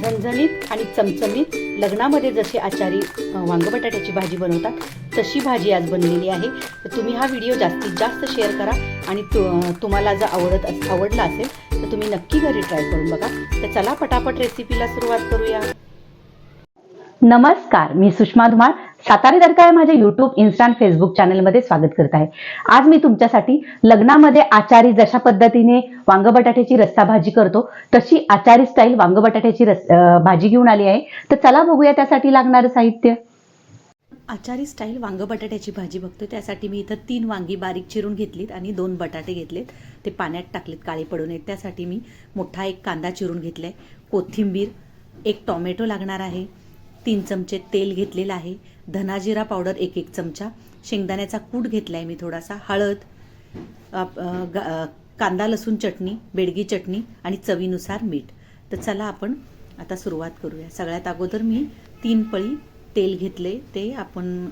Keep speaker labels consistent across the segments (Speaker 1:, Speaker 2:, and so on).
Speaker 1: झणझणीत आणि चमचमीत लग्नामध्ये जसे आचारी वांग बटाट्याची भाजी बनवतात तशी भाजी आज बनलेली आहे. तर तुम्ही हा व्हिडिओ जास्तीत जास्त शेअर करा आणि तु तुम्हाला जर आवडत आवडला असेल तर तुम्ही नक्की घरी ट्राय करून बघा. तर चला पटापट रेसिपीला सुरुवात करूया.
Speaker 2: नमस्कार मी सुषमा धुमाळ. सातारे दरका या माझ्या युट्यूब इन्स्टा आणि फेसबुक चॅनलमध्ये स्वागत करत आहे. आज मी तुमच्यासाठी लग्नामध्ये आचारी जशा पद्धतीने वांग बटाट्याची रस्सा भाजी करतो तशी आचारी स्टाईल वांग बटाट्याची रस भाजी घेऊन आली आहे. तर चला बघूया त्यासाठी लागणारं साहित्य.
Speaker 1: आचारी स्टाईल वांग बटाट्याची भाजी बघतो. त्यासाठी मी इथं तीन वांगी बारीक चिरून घेतलीत आणि दोन बटाटे घेतलेत. ते पाण्यात टाकलेत काळे पडू नयेत त्यासाठी मी मोठा एक कांदा चिरून घेतला आहे कोथिंबीर एक टॉमॅटो लागणार आहे. तीन चमचे तेल घेतलेलं आहे. धनाजिरा पावडर एक एक चमचा. शेंगदाण्याचा कूट घेतला आहे मी थोडासा. हळद कांदा लसूण चटणी बेडगी चटणी आणि चवीनुसार मीठ. तर चला आपण आता सुरुवात करूया. सगळ्यात अगोदर मी तीन पळी तेल घेतले. ते आपण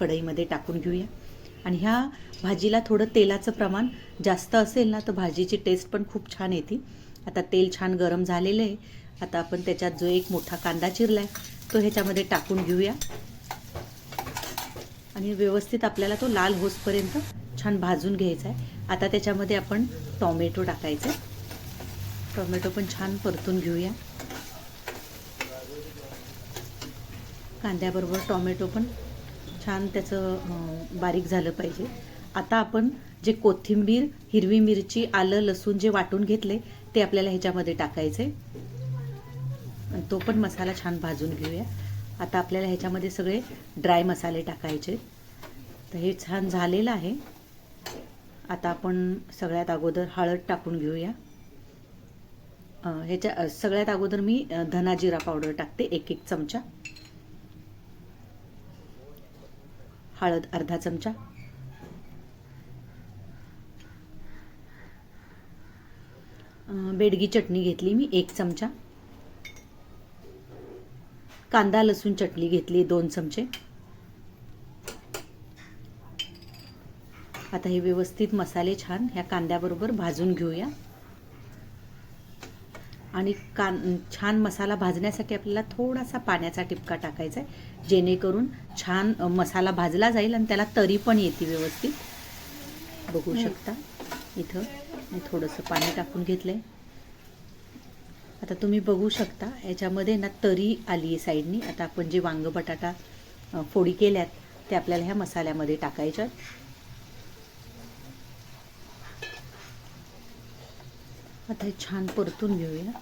Speaker 1: कढईमध्ये टाकून घेऊया. आणि ह्या भाजीला थोडं तेलाचं प्रमाण जास्त असेल ना तर भाजीची टेस्ट पण खूप छान येते. आता तेल छान गरम झालेलं आहे. आता आपण त्याच्यात जो एक मोठा कांदा चिरला आहे तो ह्याच्यामध्ये टाकून घेऊया. आणि व्यवस्थित आपल्याला तो लाल होसपर्यंत छान भाजून घ्यायचा आहे आता त्याच्यामध्ये आपण टॉमॅटो टाकायचं. टॉमॅटो पण छान परतून घेऊया. कांद्याबरोबर टॉमॅटो पण छान त्याचं बारीक झालं पाहिजे. आता आपण जे कोथिंबीर हिरवी मिरची आलं लसूण जे वाटून घेतले ते आपल्याला ह्याच्यामध्ये टाकायचे आणि तो पण मसाला छान भाजून घेऊया. आता आपल्याला ह्याच्यामध्ये सगळे ड्राय मसाले टाकायचे तर हे छान झालेलं आहे. आता आपण सगळ्यात अगोदर हळद टाकून घेऊया. ह्याच्या सगळ्यात अगोदर मी धना जिरा पावडर टाकते एक एक चमचा. हळद अर्धा चमचा. बेडगी चटणी घेतली मी एक चमचा. कांदा लसूण चटणी घेतली दोन चमचे. आता हे व्यवस्थित मसाले छान ह्या कांद्याबरोबर भाजून घेऊया. आणि कान छान मसाला भाजण्यासाठी आपल्याला थोडासा पाण्याचा टिपका टाकायचा आहे जेणेकरून छान मसाला भाजला जाईल आणि त्याला तरी पण येते व्यवस्थित. बघू शकता? इथं मी थोडंसं पाणी टाकून घेतलं आहे आता तुम्ही बघू शकता याच्यामध्ये ना तरी आली आहे साईडनी. आता आपण जे वांग बटाटा फोडी केल्यात ते आपल्याला ह्या मसाल्यामध्ये टाकायच्या आता हे छान परतून घेऊया.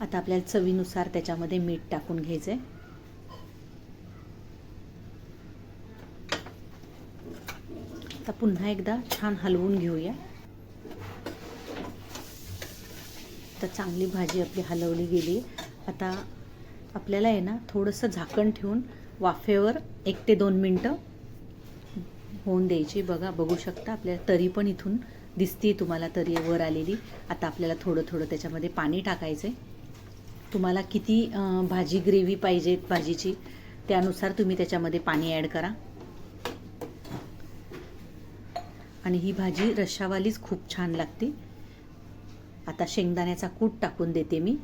Speaker 1: आता आपल्याला चवीनुसार त्याच्यामध्ये मीठ टाकून घ्यायचं आहे आता पुन्हा एकदा छान हलवून घेऊया. तर चांगली भाजी आपली हलवली गेली. आता आपल्याला आहे ना थोडंसं झाकण ठेवून वाफेवर एक ते दोन मिनटं होऊन द्यायची. बघा बघू शकता आपल्याला तरी पण इथून दिसते तुम्हाला तरी वर आलेली. आता आपल्याला थोडं थोडं त्याच्यामध्ये पाणी टाकायचं आहे तुम्हाला किती भाजी ग्रेव्ही पाहिजे भाजीची त्यानुसार तुम्ही त्याच्यामध्ये पाणी ॲड करा. आणि ही भाजी रशावालीच खूप छान लागते. आता शेंगदाण्याचा कूट टाकून देते मी.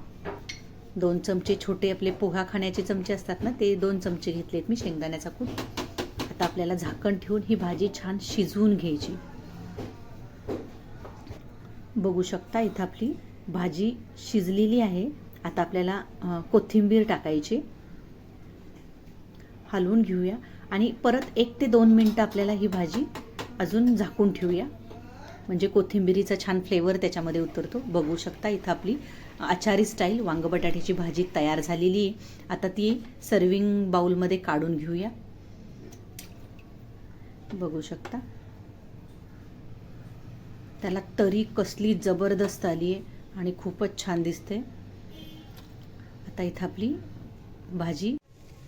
Speaker 1: दोन चमचे छोटे आपले पोहा खाण्याचे चमचे असतात ना ते दोन चमचे घेतलेत मी शेंगदाण्याचा कूट. आता आपल्याला झाकण ठेवून ही भाजी छान शिजवून घ्यायची. बघू शकता इथं आपली भाजी शिजलेली आहे. आता आपल्याला कोथिंबीर टाकायची. हलवून घेऊया. आणि परत एक ते दोन मिनटं आपल्याला ही भाजी अजून झाकून ठेवूया. म्हणजे कोथिंबिरीचा छान फ्लेवर त्याच्यामध्ये उतरतो. बघू शकता इथं आपली आचारी स्टाईल वांग बटाट्याची भाजी तयार झालेली आहे. आता ती सर्विंग बाउलमध्ये काढून घेऊया. बघू शकता. त्याला तरी कसली जबरदस्त आली आहे आणि खूपच छान दिसते. आता इथं आपली भाजी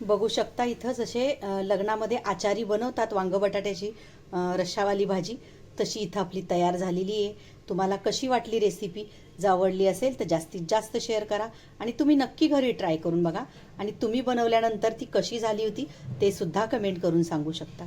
Speaker 1: बघू शकता इथं जसे लग्नामध्ये आचारी बनवतात वांग बटाट्याची रश्शावाली भाजी. तशी इथं आपली तयार झालेली आहे. तुम्हाला कशी वाटली रेसिपी जर आवडली असेल तर जास्तीत जास्त शेअर करा. आणि तुम्ही नक्की घरी ट्राय करून बघा. आणि तुम्ही बनवल्यानंतर ती कशी झाली होती ते सुद्धा कमेंट करून सांगू शकता.